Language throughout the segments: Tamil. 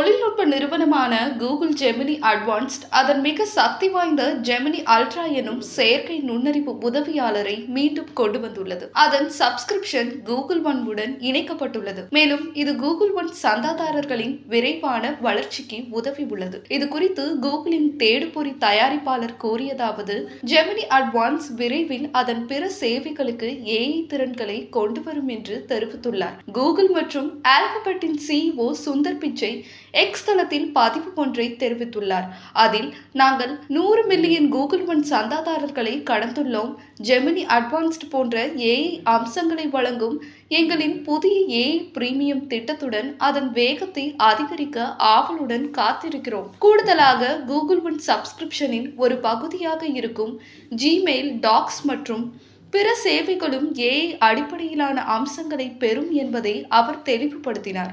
தொழில்நுட்ப நிறுவனமான கூகுள் ஜெமினி அட்வான்ஸ்ட் அதன் மிக சக்தி வாய்ந்த ஜெமினி அல்ட்ரா எனும் செயற்கை நுண்ணறிவு உதவியாளரை மீண்டும் கொண்டு வந்துள்ளது. அதன் சப்ஸ்கிரிப்ஷன் கூகுள் ஒன் உடன் இணைக்கப்பட்டுள்ளது. மேலும் இது கூகுள் ஒன் சந்தாதாரர்களின் விரைவான வளர்ச்சிக்கு உதவி உள்ளது. இது குறித்து கூகுளின் தேடுபொறி தயாரிப்பாளர் கூறியதாவது ஜெமினி அட்வான்ஸ் விரைவில் அதன் பிற சேவைகளுக்கு ஏஐ திறன்களை கொண்டு வரும் என்று தெரிவித்துள்ளார். கூகுள் மற்றும் ஆல்பபெட்டின் சிஇஓ சுந்தர் பிச்சை எக்ஸ் தளத்தில் பதிவு ஒன்றை தெரிவித்துள்ளார். அதில் நாங்கள் நூறு மில்லியன் கூகுள் ஒன் சந்தாதாரர்களை கடந்துள்ளோம். ஜெமினி அட்வான்ஸ்ட் போன்ற ஏஐ அம்சங்களை வழங்கும் எங்களின் புதிய ஏஐ பிரீமியம் திட்டத்துடன் அதன் வேகத்தை அதிகரிக்க ஆவலுடன் காத்திருக்கிறோம். கூடுதலாக கூகுள் ஒன் சப்ஸ்கிரிப்ஷனின் ஒரு பகுதியாக இருக்கும் ஜிமெயில் டாக்ஸ் மற்றும் பிற சேவைகளும் ஏஐ அடிப்படையிலான அம்சங்களை பெறும் என்பதை அவர் தெளிவுபடுத்தினார்.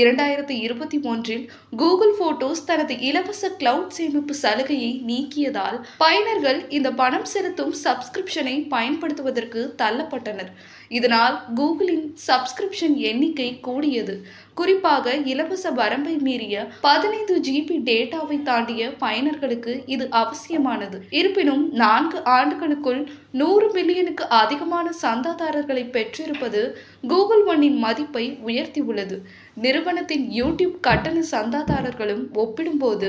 இரண்டாயிரத்தி இருபத்தி மூன்றில் கூகுள் போட்டோஸ் தனது இலவச கிளவுட் சேமிப்பு சலுகையை நீக்கியதால் பயனர்கள் இந்த பணம் செலுத்தும் சப்ஸ்கிரிப்ஷனை பயன்படுத்துவதற்கு தள்ளப்பட்டனர். இதனால் கூகுளின் சப்ஸ்கிரிப்ஷன் எண்ணிக்கை கூடியது. குறிப்பாக இலவச வரம்பை மீறிய பதினைந்து ஜிபி டேட்டாவை தாண்டிய பயனர்களுக்கு இது அவசியமானது. இருப்பினும் நான்கு ஆண்டுகளுக்குள் நூறு மில்லியனுக்கு அதிகமான சந்தாதாரர்களை பெற்றிருப்பது கூகுள் ஒன்னின் மதிப்பை உயர்த்தியுள்ளது. நிறுவனத்தின் யூடியூப் கட்டண சந்தாதாரர்களும் ஒப்பிடும்போது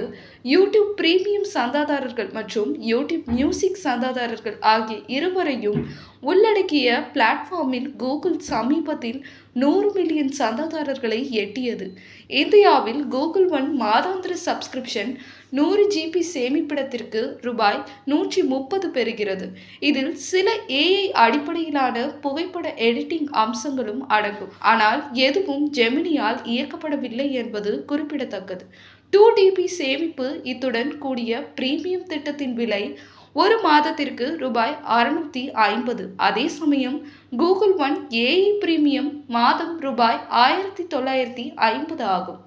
யூடியூப் பிரீமியம் சந்தாதாரர்கள் மற்றும் யூடியூப் மியூசிக் சந்தாதாரர்கள் ஆகிய இருவரையும் உள்ளடக்கிய பிளாட்ஃபார்ம் பிளாட்ஃபார்மில் கூகுள் சமீபத்தில் நூறு மில்லியன் சந்தாதாரர்களை எட்டியது. இந்தியாவில் கூகுள் ஒன் மாதாந்திர சப்ஸ்கிரிப்ஷன் நூறு ஜிபி சேமிப்பிடத்திற்கு ரூபாய் நூற்றி முப்பது பெறுகிறது. இதில் சில ஏஐ அடிப்படையிலான புகைப்பட எடிட்டிங் அம்சங்களும் அடங்கும். ஆனால் எதுவும் ஜெமினியால் இயக்கப்படவில்லை என்பது குறிப்பிடத்தக்கது. டூ டிபி சேமிப்பு இத்துடன் கூடிய பிரீமியம் திட்டத்தின் விலை ஒரு மாதத்திற்கு ரூபாய் அறுநூத்தி ஐம்பது. அதே சமயம் கூகுள் ஒன் ஏஐ பிரீமியம் மாதம் ரூபாய் ஆயிரத்தி தொள்ளாயிரத்தி ஐம்பது ஆகும்.